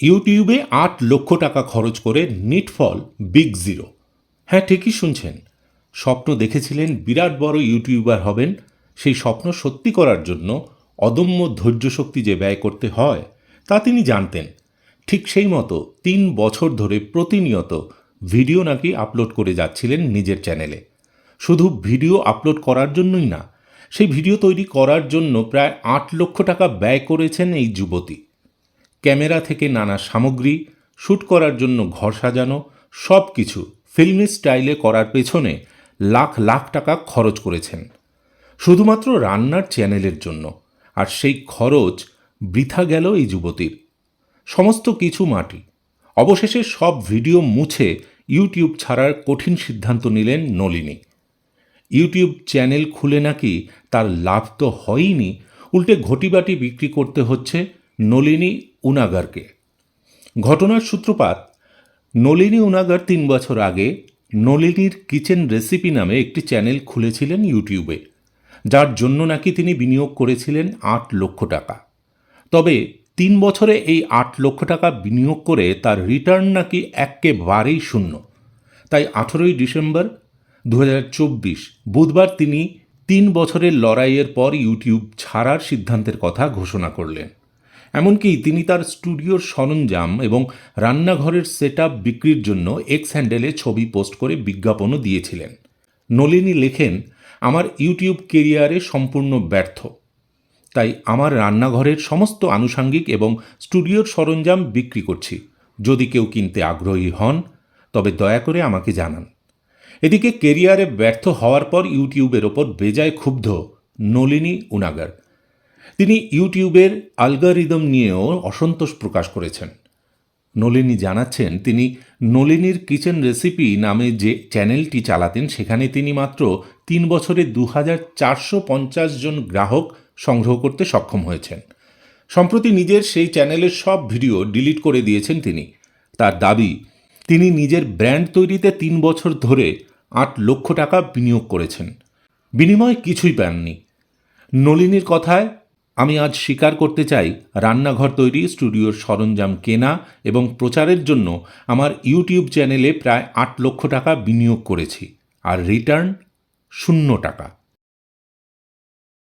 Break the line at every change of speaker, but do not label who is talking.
ইউটিউবে আট লক্ষ টাকা খরচ করে নিটফল বিগ জিরো হ্যাঁ ঠিকই শুনছেন। স্বপ্ন দেখেছিলেন বিরাট বড় ইউটিউবার হবেন। সেই স্বপ্ন সত্যি করার জন্য অদম্য ধৈর্য শক্তি যে ব্যয় করতে হয়, তা তিনি জানতেন। ঠিক সেই মতো তিন বছর ধরে প্রতিনিয়ত ভিডিও নাকি আপলোড করে যাচ্ছিলেন নিজের চ্যানেলে। শুধু ভিডিও আপলোড করার জন্যই না, সেই ভিডিও তৈরি করার জন্য প্রায় আট লক্ষ টাকা ব্যয় করেছেন এই যুবতী। ক্যামেরা থেকে নানা সামগ্রী শ্যুট করার জন্য ঘর সাজানো সব কিছু ফিল্মি স্টাইলে করার পেছনে লাখ লাখ টাকা খরচ করেছেন। শুধুমাত্র রান্নার চ্যানেলের জন্য। আর সেই খরচ বৃথা গেল এই যুবতীর। সমস্ত কিছু মাটি। অবশেষে সব ভিডিও মুছে ইউটিউব ছাড়ার কঠিন সিদ্ধান্ত নিলেন নলিনী। ইউটিউব চ্যানেল খুলে নাকি তার লাভ তো হয়ইনি, উল্টে ঘটিবাটি বিক্রি করতে হচ্ছে নলিনী উনাগারকে। ঘটনার সূত্রপাত, নলিনী উনাগার তিন বছর আগে নলিনীর কিচেন রেসিপি নামে একটি চ্যানেল খুলেছিলেন ইউটিউবে, যার জন্য নাকি তিনি বিনিয়োগ করেছিলেন আট লক্ষ টাকা। তবে তিন বছরে এই আট লক্ষ টাকা বিনিয়োগ করে তার রিটার্ন নাকি একেবারেই শূন্য। তাই আঠেরোই ডিসেম্বর দু হাজার চব্বিশ, বুধবার তিনি তিন বছরের লড়াইয়ের পর ইউটিউব ছাড়ার সিদ্ধান্তের কথা ঘোষণা করলেন। এমনকি তিনি তার স্টুডিওর সরঞ্জাম এবং রান্নাঘরের সেট বিক্রির জন্য এক্স হ্যান্ডেলে ছবি পোস্ট করে বিজ্ঞাপনও দিয়েছিলেন। নলিনী লেখেন, আমার ইউটিউব কেরিয়ারে সম্পূর্ণ ব্যর্থ। তাই আমার রান্নাঘরের সমস্ত আনুষাঙ্গিক এবং স্টুডিওর সরঞ্জাম বিক্রি করছি। যদি কেউ কিনতে আগ্রহী হন, তবে দয়া করে আমাকে জানান। এদিকে কেরিয়ারে ব্যর্থ হওয়ার পর ইউটিউবের ওপর বেজায় ক্ষুব্ধ নলিনী উনাগার। তিনি ইউটিউবের আলগারিদম নিয়েও অসন্তোষ প্রকাশ করেছেন। নলিনী জানাচ্ছেন, তিনি নলিনীর কিচেন রেসিপি নামে যে চ্যানেলটি চালাতেন, সেখানে তিনি মাত্র তিন বছরে দু জন গ্রাহক সংগ্রহ করতে সক্ষম হয়েছেন। সম্প্রতি নিজের সেই চ্যানেলের সব ভিডিও ডিলিট করে দিয়েছেন তিনি। তার দাবি, তিনি নিজের ব্র্যান্ড তৈরিতে তিন বছর ধরে আট লক্ষ টাকা বিনিয়োগ করেছেন। বিনিময়ে কিছুই পাননি। নলিনীর কথায় আমি আজ স্বীকার করতে চাই রান্নাঘর তৈরি স্টুডিওর সরঞ্জাম কেনা এবং প্রচারের জন্য আমার ইউটিউব চ্যানেলে প্রায় আট লক্ষ টাকা বিনিয়োগ করেছি। আর রিটার্ন শূন্য টাকা।